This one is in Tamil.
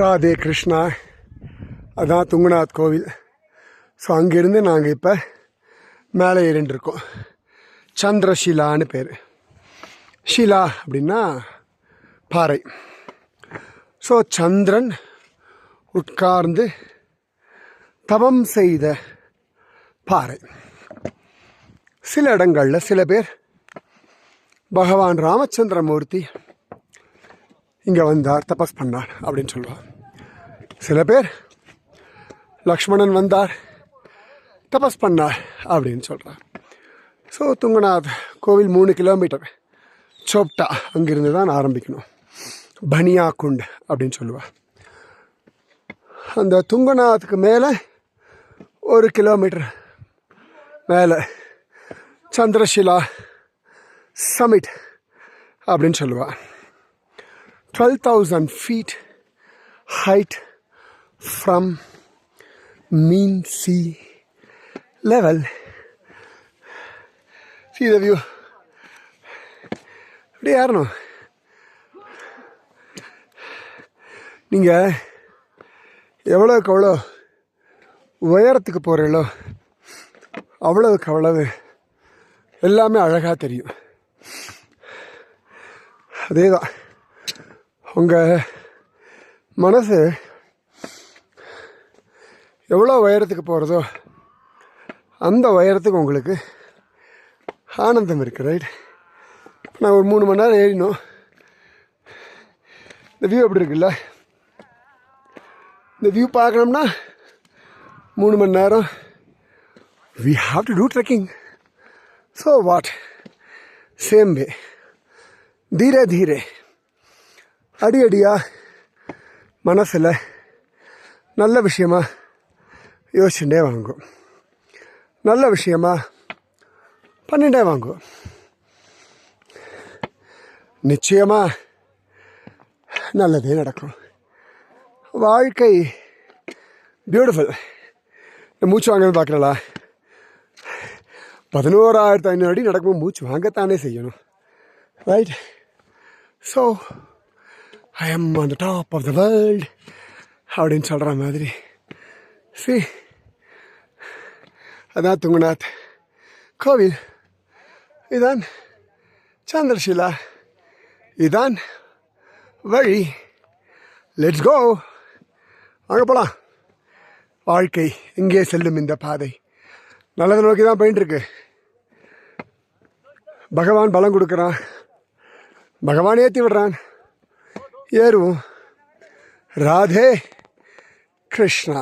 ராதே கிருஷ்ணா. அதான் துங்குநாத் கோவில். ஸோ அங்கேருந்து நாங்கள் இப்போ மேலே ஏறிண்டுருக்கோம் சந்திரஷிலான்னு பேர். ஷிலா அப்படின்னா பாறை. ஸோ சந்திரன் உட்கார்ந்து தவம் செய்த பாறை. சில இடங்களில் சில பேர் பகவான் ராமச்சந்திரமூர்த்தி இங்கே வந்தார் தபஸ் பண்ணார் அப்படின்னு சொல்லுவார் சில பேர் லக்ஷ்மணன் வந்தார் தபஸ் பண்ணார் அப்படின்னு சொல்கிறார் ஸோ துங்கநாத் கோவில் மூணு கிலோமீட்டர் சோப்டா அங்கிருந்து தான் ஆரம்பிக்கணும். பனியா குண்ட் அப்படின்னு சொல்லுவார். அந்த துங்கநாத்துக்கு மேலே ஒரு கிலோமீட்டர் மேலே சந்திரஷிலா சமிட் அப்படின்னு சொல்லுவாள் twelve thousand feet height from mean level. Level see the view. அப்படியே ஏறணும் நீங்கள் எவ்வளோக்கு எவ்வளோ உயரத்துக்கு போகிறீங்களோ அவ்வளவுக்கு அவ்வளவு எல்லாமே அழகாக தெரியும். அதே தான் உங்கள் மனசு எவ்வளோ உயரத்துக்கு போகிறதோ அந்த உயரத்துக்கு உங்களுக்கு ஆனந்தம் இருக்குது ரைட் நான் ஒரு மூணு மணி நேரம் ஏறினோம். இந்த வியூ எப்படி இருக்குல்ல? இந்த வியூ பார்க்கணும்னா மூணு மணி நேரம். We have to do trekking so what same way Dheere தீரே. அடி அடியா மனசில் நல்ல விஷயமாக யோசிச்சுட்டே வாங்கும் நல்ல விஷயமாக பண்ணிட்டே வாங்கும் நிச்சயமாக நல்லதே நடக்கும். வாழ்க்கை பியூட்டிஃபுல் இந்த மூச்சு வாங்கன்னு பார்க்குறலா பதினோராயிரத்து ஐநூறு அடி நடக்கும் மூச்சு வாங்கத்தானே செய்யணும். Right so I am on the top of the world அப்படின்னு சொல்கிற மாதிரி. சி அதான் துங்குநாத் கோவில் இதான் சந்திரஷிலா இதான் வழி. லெட்ஸ் கோ வாங்க போகலாம் வாழ்க்கை இங்கே செல்லும் இந்த பாதை. நல்லதை நோக்கி தான் போயிட்டு இருக்கு பகவான் பலம் கொடுக்குறான். பகவான் ஏற்றி விடுறான். ஏறுவோம் ராதே கிருஷ்ணா